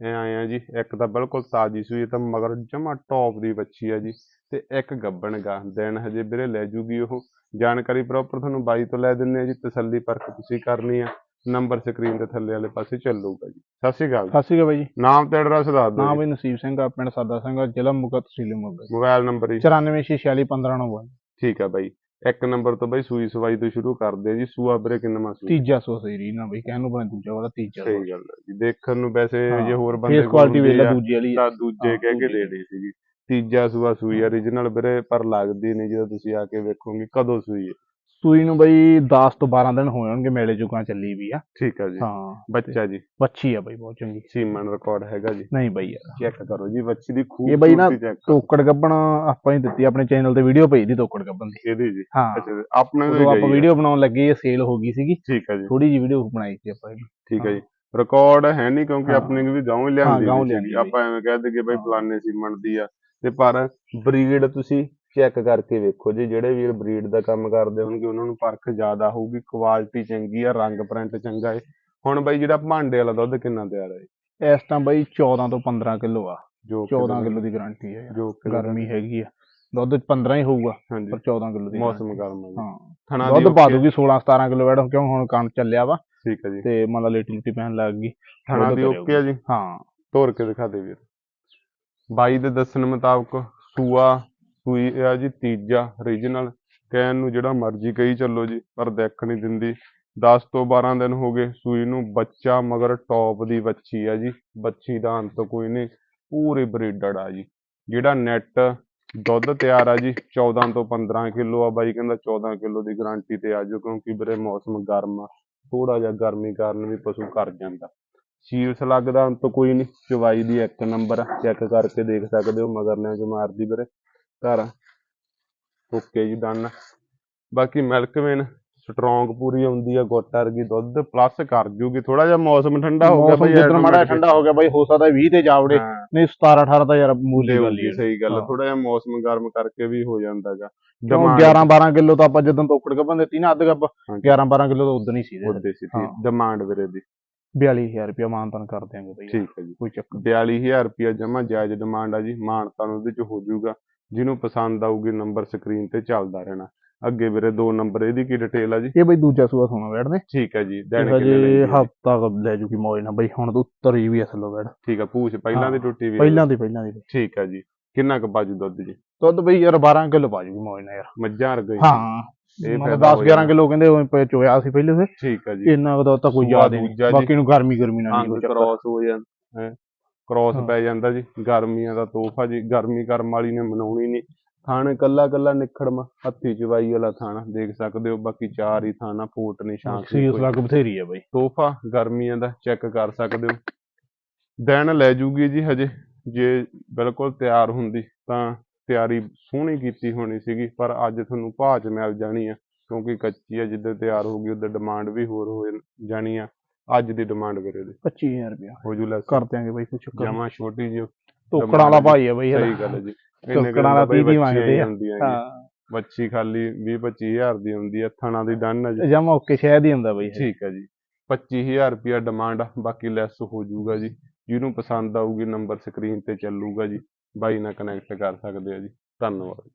ਆਏ ਆ ਜੀ ਇੱਕ ਤਾਂ ਬਿਲਕੁਲ ਤਾਜ਼ੀ ਸੂਈ ਤਾਂ ਮਗਰ ਜਮਾ ਟੌਪ ਦੀ ਬੱਚੀ ਆ ਜੀ ਤੇ ਇੱਕ ਗੱਬਣ ਗਾ ਦਿਨ ਹਜੇ ਵੀਰੇ ਲੈ ਜੂਗੀ ਉਹ। ਜਾਣਕਾਰੀ ਪ੍ਰੋਪਰ ਤੁਹਾਨੂੰ ਬਾਈ ਤੋਂ ਲੈ ਦਿੰਨੇ ਆ ਜੀ ਤਸੱਲੀ ਪਰਖ ਤੁਸੀਂ ਕਰਨੀ ਆ। ਨੰਬਰ ਸਕਰੀਨ ਦੇ ਥੱਲੇ ਵਾਲੇ ਪਾਸੇ ਚੱਲੂਗਾ ਜੀ। ਸਤਿ ਸ਼੍ਰੀ ਅਕਾਲ ਸਤਿ ਸ਼੍ਰੀ ਅਕਾਲ ਬਾਈ ਜੀ। ਨਾਮ ਤੇ ਐਡਰੈਸ ਦੱਸ ਦਿਓ ਨਾਮ ਬਈ ਨਸੀਬ ਸਿੰਘ ਆ ਪਿੰਡ ਸਾਦਾ ਸਿੰਘ ਜ਼ਿਲ੍ਹਾ ਮੋਗਾ ਤਹਿਸੀਲ ਮੋਗਾ। ਮੋਬਾਈਲ ਨੰਬਰ ਜੀ। 944615 ਠੀਕ ਆ ਬਾਈ। ਇੱਕ ਨੰਬਰ ਤੋਂ ਬਾਈ ਸੂਈ ਸਵਾਈ ਤੋਂ ਸ਼ੁਰੂ ਕਰਦੇ ਆ ਜੀ ਸੂਆ ਵੀਰੇ ਕਿੰਨਾ ਸੂਈ ਤੀਜਾ ਸੋ ਸਹੀ ਰੀ ਨਾ ਬਈ ਕਹਿਣ ਨੂੰ ਬਣਾ ਦੂਜਾ ਵਾਲਾ ਤੀਜਾ ਸਹੀ ਗੱਲ ਹੈ ਜੀ ਦੇਖਣ ਨੂੰ ਵੈਸੇ ਜੇ ਹੋਰ ਬੰਦੇ ਫੇਸ ਕੁਆਲਿਟੀ ਵੇਖ ਆ, ਲੈ ਦੂਜੀ ਵਾਲੀ। ਆ। ਤਾਂ ਦੂਜੇ ਕਹਿ ਕੇ ਦੂਜੀ। ਦੇ ਦੇ ਸੀਗੀ। ਤੀਜਾ ਸੂਆ ਸੂਈ origignal ਵੀਰੇ ਪਰ ਲੱਗਦੀ ਨਹੀਂ ਜਦੋਂ ਤੁਸੀਂ ਆ ਕੇ ਵੇਖੋਗੇ ਕਦੋਂ ਸੂਈ ਹੈ ਸੂਈ ਨੂੰ ਬਈ 10 ਤੋਂ 12 ਦਿਨ ਹੋ ਜਾਣਗੇ ਮੇਲੇ ਜੁਗਾਂ ਚੱਲੀ ਵੀ ਆ। ਠੀਕ ਆ ਜੀ। ਹਾਂ। ਬੱਚਾ ਜੀ। ਬੱਚੀ ਆ ਬਈ ਬਹੁਤ ਚੰਗੀ। ਸੀਮਨ ਰਿਕਾਰਡ ਹੈਗਾ ਜੀ। ਨਹੀਂ ਬਈ ਯਾਰ। ਚੈੱਕ ਕਰੋ ਜੀ ਬੱਚੀ ਦੀ ਇਹ ਬਈ ਨਾ ਟੋਕੜ ਗੱਬਣ ਆਪਾਂ ਹੀ ਦਿੱਤੀ ਆਪਣੇ ਚੈਨਲ ਤੇ ਵੀਡੀਓ ਪਈ ਦੀ ਟੋਕੜ ਗੱਬਣ ਦੀ। ਇਹਦੀ ਜੀ। ਹਾਂ। ਅੱਛਾ ਆਪਣੇ ਤੋਂ ਆਪਾਂ ਵੀਡੀਓ ਬਣਾਉਣ ਲੱਗੇ ਇਹ ਸੇਲ ਹੋ ਗਈ ਸੀਗੀ। ਠੀਕ ਆ ਜੀ। ਥੋੜੀ ਜੀ ਵੀਡੀਓ ਬਣਾਈ ਸੀ ਆਪਾਂ। ਠੀਕ ਆ ਜੀ। ਰਿਕਾਰਡ ਹੈ ਨਹੀਂ ਕਿਉਂਕਿ। ਆਪਣੇ ਵੀ ਗਾਉਂ ਲਿਆਂਦੀ। ਆਪਾਂ ਐਵੇਂ ਕਹਿ ਦਈਏ ਬਈ ਫਲਾਣੇ ਸੀਮਨ ਦੀ ਆ। ਤੇ ਪਰ ਬਰੀਡ ਤੁਸੀਂ ਚੈੱਕ ਕਰਕੇ ਵੇਖੋ ਜੀ ਜਿਹੜੇ ਵੀਰ ਬਰੀਡ ਦਾ ਕੰਮ ਕਰਦੇ ਹੋਣਗੇ ਉਹਨਾਂ ਨੂੰ ਪਰਖ ਜ਼ਿਆਦਾ ਹੋਊਗੀ ਕੁਆਲਿਟੀ ਚੰਗੀ ਆ ਰੰਗ ਪ੍ਰਿੰਟ ਚੰਗਾ ਹੈ ਹੁਣ ਬਈ ਜਿਹੜਾ ਭਾਂਡੇ ਵਾਲਾ ਦੁੱਧ ਕਿੰਨਾ ਤਿਆਰ ਹੈ ਇਸ ਟਾਈਮ ਬਈ 14 ਤੋਂ 15 ਕਿਲੋ ਆ। ਜੋ 14 ਕਿਲੋ ਦੀ ਗਾਰੰਟੀ ਹੈ ਜੋ ਗਰਮੀ ਹੈਗੀ ਆ। ਦੁੱਧ 15 ਹੀ ਹੋਊਗਾ ਪਰ 14 ਕਿਲੋ ਦੀ ਮੌਸਮ ਗਰਮ ਹੈ। ਹਾਂ। ਥਣਾ ਦੁੱਧ ਪਾ ਦੂਗੀ 16 17 ਕਿਲੋ ਵੈਡ ਕਿਉਂ ਹੁਣ ਕੰਮ ਚੱਲਿਆ ਵਾ। ਠੀਕ ਹੈ ਜੀ। ਤੇ ਮੰਨ ਲਾ ਲੇਟੀ ਲੁਟੀ ਪੈਣ ਲੱਗ ਗਈ ਥਣਾ ਦੀ। ਓਕੇ ਆ ਜੀ। ਹਾਂ। ਤੋਰ ਕੇ ਦਿਖਾ ਦੇ ਵੀਰ। ਬਾਈ ਦੇ ਦੱਸਣ ਮੁਤਾਬਕ ਸੂਆ ਸੂਈ ਆ ਜੀ ਤੀਜਾ ਰੀਜਨਲ ਕਹਿਣ ਨੂੰ ਜਿਹੜਾ ਮਰਜ਼ੀ ਕਹੀ ਚੱਲੋ ਜੀ, ਪਰ ਦੇਖ ਨਹੀਂ ਦਿੰਦੀ। 10 ਤੋਂ 12 ਦਿਨ ਹੋ ਗਏ ਸੂਈ ਨੂੰ, ਬੱਚਾ ਮਗਰ ਟੌਪ ਦੀ ਬੱਚੀ ਆ ਜੀ ਬੱਚੀ ਦਾ ਅੰਤ ਕੋਈ ਨਹੀਂ, ਪੂਰੀ ਬਰੀਡਡ ਆ ਜੀ। ਜਿਹੜਾ ਨੈਟ ਦੁੱਧ ਤਿਆਰ ਆ ਜੀ 14 ਤੋਂ 15 ਕਿਲੋ ਆ ਬਾਈ, ਕਹਿੰਦਾ 14 ਕਿਲੋ ਦੀ ਗਾਰੰਟੀ ਤੇ ਆ ਜਾਓ, ਕਿਉਂਕਿ ਵੀਰੇ ਮੌਸਮ ਗਰਮ ਆ ਥੋੜਾ ਜਿਹਾ ਗਰਮੀ ਕਾਰਨ ਵੀ ਪਸ਼ੂ ਕਰ ਜਾਂਦਾ। ਸੀਲਸ ਲੱਗਦਾ ਅੰਤ ਕੋਈ ਨਹੀਂ, ਚਵਾਈ ਦੀ ਇੱਕ ਨੰਬਰ ਚੈੱਕ ਕਰਕੇ ਦੇਖ ਸਕਦੇ ਹੋ ਮਗਰ ਨੇ ਜੋ ਮਾਰਦੀ ਵੀਰੇ। ਘਰ। ਓਕੇ ਜੀ ਡਨ ਬਾਕੀ ਮਿਲਕ ਵੇਨ ਸਟਰੋਂਗ ਪੂਰੀ ਆਉਂਦੀ ਆ ਗੁੱਟ ਵਰਗੀ ਦੁੱਧ ਪਲੱਸ ਕਰ ਜੂਗੀ। ਥੋੜਾ ਜਿਹਾ ਮੌਸਮ ਠੰਡਾ ਹੋ ਗਿਆ ਬਈ ਜਿੱਦਣ ਮਾੜਾ ਠੰਡਾ ਹੋ ਗਿਆ ਬਾਈ ਹੋ ਸਕਦਾ 20 ਤੇ ਜਾਵੜੇ। ਨਹੀਂ 17 18 ਤਾਂ ਯਾਰ ਮੂਲੀ ਹੈ ਸਹੀ ਗੱਲ। ਥੋੜਾ ਜਿਹਾ ਮੌਸਮ ਗਰਮ ਕਰਕੇ ਵੀ ਹੋ ਜਾਂਦਾਗਾ ਕਿਉਂ 11 12 ਕਿਲੋ ਤਾਂ ਆਪਾਂ ਜਦੋਂ ਤੋਕੜ ਗੱਬਨ ਦਿੱਤੀ ਨਾ ਅੱਧ ਗੱਬ ਹਾਂਜੀ। 11 12 ਕਿਲੋ ਤਾਂ ਉਦੋਂ ਹੀ ਸੀ ਦੇ ਉਹਦੇ ਸੀ। ਡਿਮਾਂਡ ਵੀਰੇ ਦੀ। 42000 ਰੁਪਇਆ ਮਾਨਤਨ ਕਰ ਦਿਆਂਗੇ ਬਾਈ। ਠੀਕ ਹੈ ਜੀ। ਕੋਈ ਚੱਕਰ 42000 ਰੁਪਇਆ ਜਮਾ ਜਾਇਜ਼ ਡਿਮਾਂਡ ਆ ਜੀ ਮਾਨਤਾ ਨੂੰ ਉਹਦੇ ਚ ਹੋ ਜਾਊਗਾ ਜਿਹਨੂੰ ਪਸੰਦ ਆਊਗੀ ਨੰਬਰ ਸਕਰੀਨ ਤੇ ਚੱਲਦਾ ਰਹਿਣਾ। ਅੱਗੇ ਵੀਰੇ ਦੋ ਨੰਬਰ ਇਹਦੀ ਕੀ ਡਿਟੇਲ ਆ ਜੀ? ਇਹ ਬਈ ਦੂਜਾ ਸੂਆ ਸੋਣਾ ਵੈੜ ਨੇ ਠੀਕ ਹੈ ਜੀ ਕਿੰਨੇ ਹਜੇ ਜੀ? ਹਫਤਾ ਲੈ ਜੂਗੀ ਮੌਜ ਨਾਲ। ਬਈ ਹੁਣ ਤਾਂ ਉੱਤਰ ਹੀ ਵੀ ਅਸਲੋ ਵੈੜ ਠੀਕ ਆ ਪੂਛ ਪਹਿਲਾਂ ਦੀ ਟੁੱਟੀ ਵੀ ਪਹਿਲਾਂ ਦੀ ਪਹਿਲਾਂ ਦੀ ਜੀ। ਠੀਕ ਹੈ ਜੀ। ਕਿੰਨਾ ਕੁ ਬਾਜੂ ਦੁੱਧ ਜੀ? ਦੁੱਧ ਬਈ ਯਾਰ 12 ਕਿਲੋ ਪਾ ਜੂਗੀ ਮੌਜ ਨਾਲ ਯਾਰ। ਮੱਝਾਂ ਰਗਈ ਹਾਂ ਇਹ ਮਤਲਬ ਫਾਇਦਾ 10 ਹੋ 11 ਜਾਂਦਾ। ਕਿਲੋ ਕਹਿੰਦੇ ਉਹ ਚੋਇਆ ਸੀ ਪਹਿਲੇ ਤੇ ਠੀਕ ਹੈ ਜੀ। ਇੰਨਾ ਕੁ ਤਾਂ ਕੋਈ ਯਾਦ ਨਹੀਂ। ਜੀ। ਬਾਕੀ ਨੂੰ ਗਰਮੀ ਗਰਮੀ ਨਾਲ ਨਹੀਂ ਕੋਈ ਚੱਕਰ। ਕ੍ਰਾਸ ਹੋ ਜਾਂਦਾ। ਹੈ? ਕ੍ਰਾਸ ਹਾਂ। ਪੈ ਜਾਂਦਾ ਜੀ ਗਰਮੀਆਂ ਦਾ ਤੋਹਫਾ ਜੀ ਗਰਮੀ ਕਰਮ ਵਾਲੀ ਨੇ ਮਨਾਉਣੀ ਨਹੀਂ। ਥਾਣ ਕੱਲਾ ਕੱਲਾ ਨਿਖੜਮਾ ਹੱਥੀ ਚਵਾਈ ਵਾਲਾ ਥਾਣਾ ਦੇਖ ਸਕਦੇ ਹੋ ਬਾਕੀ ਚਾਰ ਹੀ ਥਾਣਾ ਫੋਟ ਨਿਸ਼ਾਨ ਸੀਰੀਅਸ ਲੱਗ ਬਥੇਰੀ ਹੈ ਬਈ। ਤੋਹਫਾ ਗਰਮੀਆਂ ਦਾ ਚੈੱਕ ਕਰ ਸਕਦੇ ਹੋ। ਦਿਨ ਲੈ ਜੂਗੀ ਜੀ ਹਜੇ ਜੇ ਬਿਲਕੁਲ ਤਿਆਰ ਹੁੰਦੀ ਤਾਂ ਤਿਆਰੀ ਸੋਹਣੀ ਕੀਤੀ ਹੋਣੀ ਸੀਗੀ ਪਰ ਅੱਜ ਤੁਹਾਨੂੰ 'ਚ ਮਿਲ ਜਾਣੀ ਆ ਕਿਉਂਕਿ ਕੱਚੀ ਆ ਜਿੱਦਾਂ ਤਿਆਰ ਹੋਊਗੀ ਉਦੋਂ ਡਿਮਾਂਡ ਵੀ ਹੋਰ ਹੋ ਜਾਣੀ ਆ। ਅੱਜ ਦੀ ਡਿਮਾਂਡ ਵੀਰੇ ਦੀ। 25000 ਰੁਪਇਆ। ਹੋ ਜੂ ਲੈਸ ਕਰ ਦਿਆਂਗੇ ਬਈ ਨੀ। ਜਮਾ ਛੋਟੀ ਜਿਹੀ ਤੋਕੜਾਂ ਵਾਲਾ ਭਾਈ ਹੈ ਬਈ ਸਹੀ। ਗੱਲ ਹੈ ਜੀ। ਤੋਕੜਾਂ ਵਾਲਾ ਤੀਹ ਦੀ ਮੰਗਦੇ ਆ। ਹਾਂ। ਬੱਚੀ ਖਾਲੀ 20 25000 ਦੀ ਹੁੰਦੀ ਆ ਥਣਾ ਦੀ ਡਨ ਆ ਜੀ। ਜਮਾ ਓਕੇ ਸ਼ਾਇਦ ਹੀ ਹੁੰਦਾ ਬਈ। ਠੀਕ ਹੈ ਜੀ। 25000 ਰੁਪਿਆ ਡਿਮਾਂਡ ਬਾਕੀ ਲੈਸ ਹੋ ਜਾਊਗਾ ਜੀ। ਜਿਹਨੂੰ ਪਸੰਦ ਆਊਗੀ ਨੰਬਰ ਸਕਰੀਨ ਤੇ ਚੱਲੂਗਾ ਜੀ। ਬਾਈ ਨਾਲ ਕਨੈਕਟ ਕਰ ਸਕਦੇ ਆ ਜੀ। ਧੰਨਵਾਦ।